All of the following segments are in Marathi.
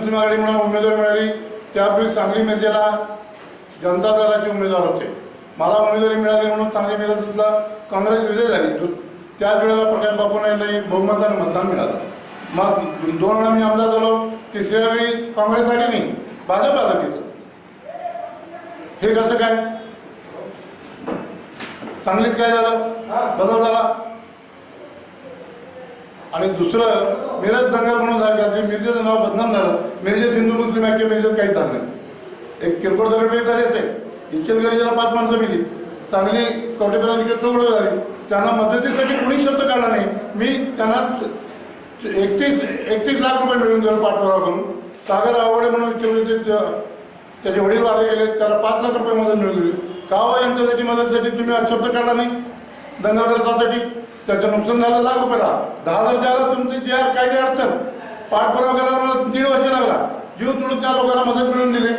मुस्लिम आघाडी म्हणून उमेदवारी मिळाली. त्यापूर्वी सांगली मिरजेला जनता दलाचे उमेदवार होते. मला उमेदवारी मिळाली म्हणून सांगली मिरजेला काँग्रेस विजय झाली. त्याच वेळेला प्रकाश बापून नाही बहुमताने मतदान मिळालं. मग दोन वेळा मी आमदार झालो. तिसऱ्या वेळी काँग्रेस आली नाही. भाजप आला तिथं. हे कसं काय? सांगलीत काय झालं? बदल झाला? आणि दुसरं मिरज दंगल म्हणून झालं की मिरजेचं नाव बदनाम झालं. मिरजेत हिंदू मुस्लिम ऐक्य मिरजेत काही चाललं नाही. एक किरकोळ दगडफेक झाली असेल. इचलगरीला पाच माणसं मिली. चांगली कवटेपर्यंत चौघड झाली. त्यांना मदतीसाठी कुणी शब्द काढला नाही. मी त्यांना एकतीस एकतीस लाख रुपये मिळून दिलं पाठपुरावा करून. सागर आवडे म्हणून इचलगरीचे त्याचे वडील वारले गेले. त्याला पाच लाख रुपये मदत मिळून दिली. का हो यांच्यासाठी मदतीसाठी तुम्ही शब्द काढला नाही? दंगलग्रस्तासाठी त्याचं नुकसान झालं लाख रुपयाला दहा हजार द्यायला तुमची जी आर काय अडचण. पाठपुरावा करायला मला दीड वर्ष लागला. जीव तुडून त्या लोकांना मदत मिळवून दिली.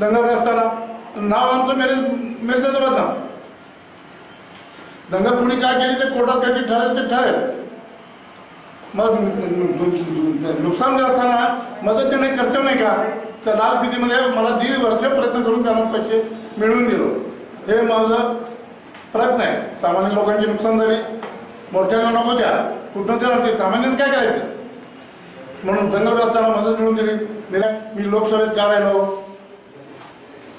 करताना नाव आमचं मेरे मिरजेचं बदनाम दंगल कुणी काय केली ते कोर्टात काहीतरी ठरेल ते ठरेल. मग नुकसान करताना मदत देणे कर्तव्य नाही का? तर लाल भीतीमध्ये मला दीड वर्ष प्रयत्न करून त्यांना पैसे मिळवून दिलो. हे माझं प्रयत्न आहे सामान्य लोकांचे नुकसान झाली. मोठ्यांना नको द्या. कुठं देणार ते? सामान्यांनी काय करायचं? म्हणून दंगलग्रस्तांना मदत मिळून दिली. मी मी लोकसभेत का राहिलो?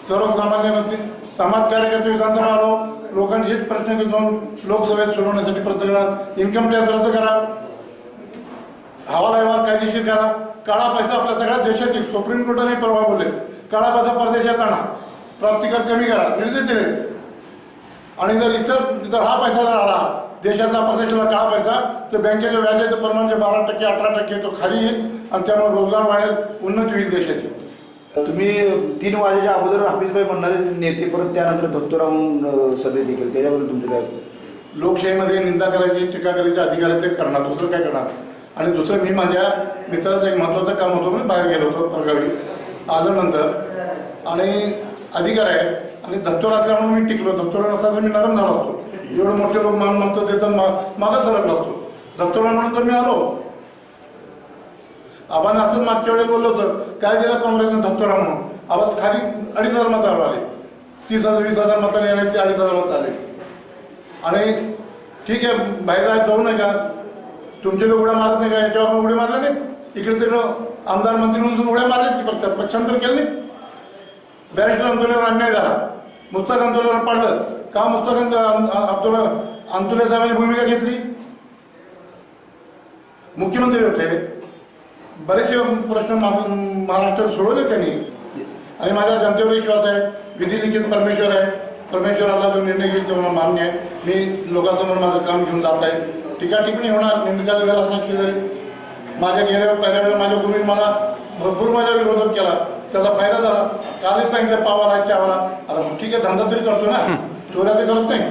सर्वसामान्य व्यक्ती समाज कार्यकर्ते विधानसभा आलो. लोकांचे हेच प्रश्न घेऊन लोकसभेत सोडवण्यासाठी प्रयत्न करा इन्कम टॅक्स रद्द करा. हवाला व्यवहार कायदेशीर करा. काळा पैसा आपल्या सगळ्या देशातील सुप्रीम कोर्टाने परवा बोलले. काळा पैसा परदेशात आणा. प्राप्तिकर कमी करा. निर्देश दिले. आणि जर इतर जर हा पैसा जर आला देशातला परदेशाला काळा पैसा तर बँकेच्या व्याजाचं प्रमाण जे बारा टक्के अठरा टक्के तो खाली येईल आणि त्यामुळे रोजगार वाढेल उन्नती होईल देशाची. तुम्ही तीन वाजेच्या अगोदर हाफिजभाई म्हणणारे नेते परत त्यानंतर धत्तोराव म्हणून सदैव देखील त्याच्याबद्दल तुमचं काय? लोकशाहीमध्ये निंदा करायची टीका करायची अधिकार आहे ते करणार दुसरं काय करणार? आणि दुसरं मी माझ्या मित्राचं एक महत्त्वाचं काम होतं म्हणून बाहेर गेलो होतो परगावी आल्यानंतर आणि अधिकार आहे. आणि दत्तोर असल्यामुळे मी टिकलो. दत्तोर नसता तर मी नरम झालो असतो. एवढे मोठे लोक मान म्हणतो ते तर मागच मागं सरकलो असतो. दत्तोरा म्हणून तर मी आलो. आबाने असून मागच्या वेळेला बोललो होतं काय दिला काँग्रेसने धबतोरा म्हणून? आवाज खाली अडीच हजार मतावर आले. तीस हजार वीस हजार मताने येण्याचे ते अडीच हजार मत आले. आणि ठीक आहे बाहेर राहत जाऊ नका. का तुमचे लोक उड्या मारत नाही का? याच्यावर उड्या मारल्या नाहीत? इकडे ते आमदार मंत्री म्हणून उड्या मारल्यात की पक्षात? पक्षांतर केलं नाही बॅरिस्टर आंदोलनावर अन्याय झाला. मुस्ताक आंदोलनावर पाडलं. का मुस्ताक अब्दुल अंतुले साहेबांनी भूमिका घेतली? मुख्यमंत्री होते. बरेचसे प्रश्न मा- महाराष्ट्रात सोडवले त्यांनी. आणि माझ्या जनतेवर विश्वास आहे. विधी परमेश्वर आहे. परमेश्वराला जो निर्णय घेईल तेव्हा मान्य आहे. मी लोकांसमोर माझं काम घेऊन जात आहे. टीका टिप्पणी होणार निंदका वेळेला असा शेजारी? माझ्या गेल्यावर पहिल्या वेळेला माझ्या गुरुने मला भरपूर माझ्या विरोधक केला. त्याचा फायदा झाला. कालच सांगितलं पावा आहे चावला अरे मग ठीक आहे धंदा तरी करतो ना. चोऱ्या तर करत नाही.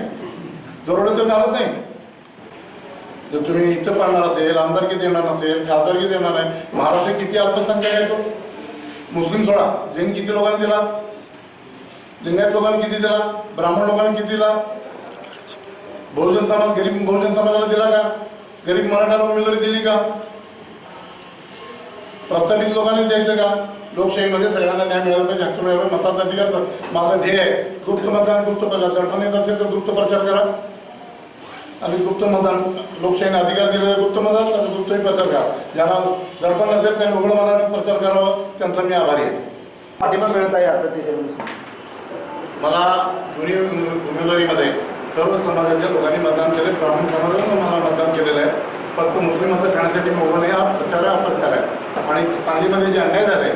दरोडे तर घालत नाही. जर तुम्ही इथं पाडणार असेल आमदारकी देणार नसेल खासदारकी देणार नाही महाराष्ट्र किती अल्पसंख्याक आहे तो? मुस्लिम सोडा. जैन किती लोकांनी दिला? लिंगायत लोकांनी किती दिला? ब्राह्मण लोकांनी किती दिला? बहुजन समाज गरीब बहुजन समाजाला दिला का? गरीब मराठा उमेदवारी दिली का? प्रस्थापित लोकांनी द्यायचं का? लोकशाहीमध्ये सगळ्यांना न्याय मिळाला पाहिजे हक्क मिळाला पाहिजे मताचा अधिकार माझं ध्येय आहे. गुप्त मतदान गुप्त प्रचार. दडपण येत असेल तर गुप्त प्रचार करा. आणि गुप्त मतदान लोकशाहीने अधिकार दिलेला गुप्त मतदान त्याचा गुप्तही प्रचार करा. ज्यांना दडपण नसेल त्यांनी उघड मनाने प्रचार करावा त्यांचा मी आभारी आहे. पाठिंबा मिळत आहे आता त्याच्यामध्ये मला दोन्ही उमे- उमेदवारीमध्ये सर्व समाजाच्या लोकांनी मतदान केले ब्राह्मण समाजानं मला मतदान केलेलं आहे. फक्त मुस्लिम मतं खाण्यासाठी मी उभं नाही. हा प्रचार आहे हा प्रचार आहे आणि सांगलीमध्ये जे अन्याय झाले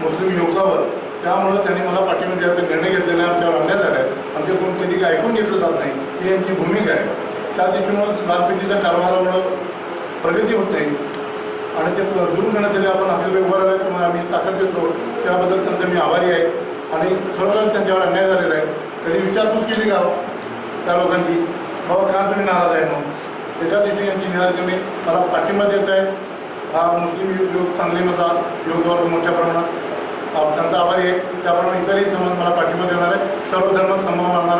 मुस्लिम युवकावर त्यामुळं त्यांनी मला पाठिंबा द्यायचा निर्णय घेतलेला आहे आमच्यावर अन्याय झाला आहे आमचे कोण कधी काय ऐकून घेतलं जात नाही. ही यांची भूमिका आहे. त्या दिवशी मग लालपेटीच्या कारभारामुळं प्रगती होत. नाही आणि ते दूर करण्यासाठी आपण आपल्याला उभं राहिलं किंवा आम्ही ताकद देतो. त्याबद्दल त्यांचा मी आभारी आहे. आणि खरोखर त्यांच्यावर अन्याय झालेला आहे. कधी विचारपूस केली का हो? त्या लोकांची. बाबा का तुम्ही नाराज आहे म्हणून? एका दिवशी यांची निराज मला पाठिंबा देत आहे. हा मुस्लिम युग योग सांगलीमधला योग वर्ग मोठ्या प्रमाणात. आप- त्यांचा आभारी आहे. त्याप्रमाणे इतरही समाज मला पाठिंबा देणार आहे. सर्व धर्म समभाव मानणार